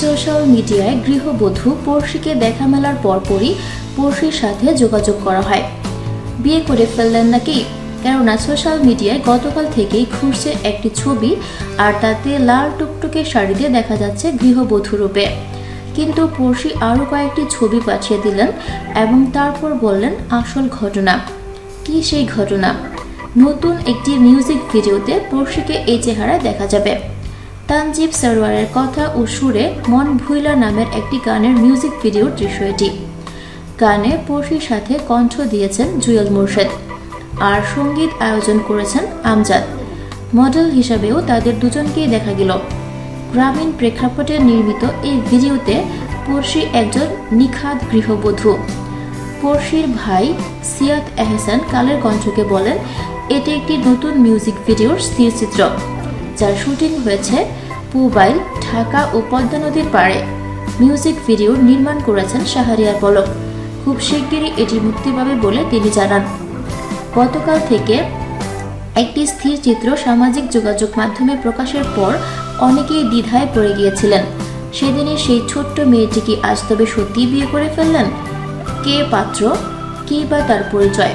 Social মিডিয়ায় গৃহবধূ পড়শিকে দেখা মেলার পরপরই পড়শির সাথে যোগাযোগ করা হয়। বিয়ে করে ফেললেন নাকি? কেননা সোশ্যাল মিডিয়ায় গতকাল থেকেই ঘুরছে একটি ছবি আর তাতে লাল টুকটুকে শাড়িতে দেখা যাচ্ছে গৃহবধূ রূপে। কিন্তু পড়শি আরও কয়েকটি ছবি পাঠিয়ে দিলেন এবং তারপর বললেন, আসল ঘটনা। কি সেই ঘটনা? নতুন একটি মিউজিক ভিডিওতে পড়শিকে এই চেহারায় দেখা যাবে। তানজিব সরওয়ারের কথা ও সুরে মন ভুইলা নামের একটি গানের মিউজিক ভিডিওর দৃশ্য এটি। গানে পড়শির সাথে কণ্ঠ দিয়েছেন জুয়েল মোর্শেদ। আর সংগীত আয়োজন করেছেন আমজাদ। মডেল হিসাবেও তাদের দুজনকেই দেখা গেল। গ্রামীণ প্রেক্ষাপটে নির্মিত এই ভিডিওতে পড়শি একজন নিখাদ গৃহবধূ। পড়শির ভাই সিয়াদ এহসান কালের কণ্ঠকে বলেন, এটি একটি নতুন মিউজিক ভিডিওর স্থিরচিত্র। যার শুটিং হয়েছে পুবাইল, ঢাকা ও পদ্মা নদীর পাড়ে। মিউজিক ভিডিও নির্মাণ করেছেন শাহরিয়ার পলক। খুব শিগগিরই এটি মুক্তি পাবে বলে তিনি জানান। গতকাল থেকে একটি স্থির চিত্র সামাজিক যোগাযোগ মাধ্যমে প্রকাশের পর অনেকেই দ্বিধায় পড়ে গিয়েছিলেন। সেদিনে সেই ছোট্ট মেয়েটি কি আজ তবে সত্যিই বিয়ে করে ফেললেন? কে পাত্র? কি বা তার পরিচয়?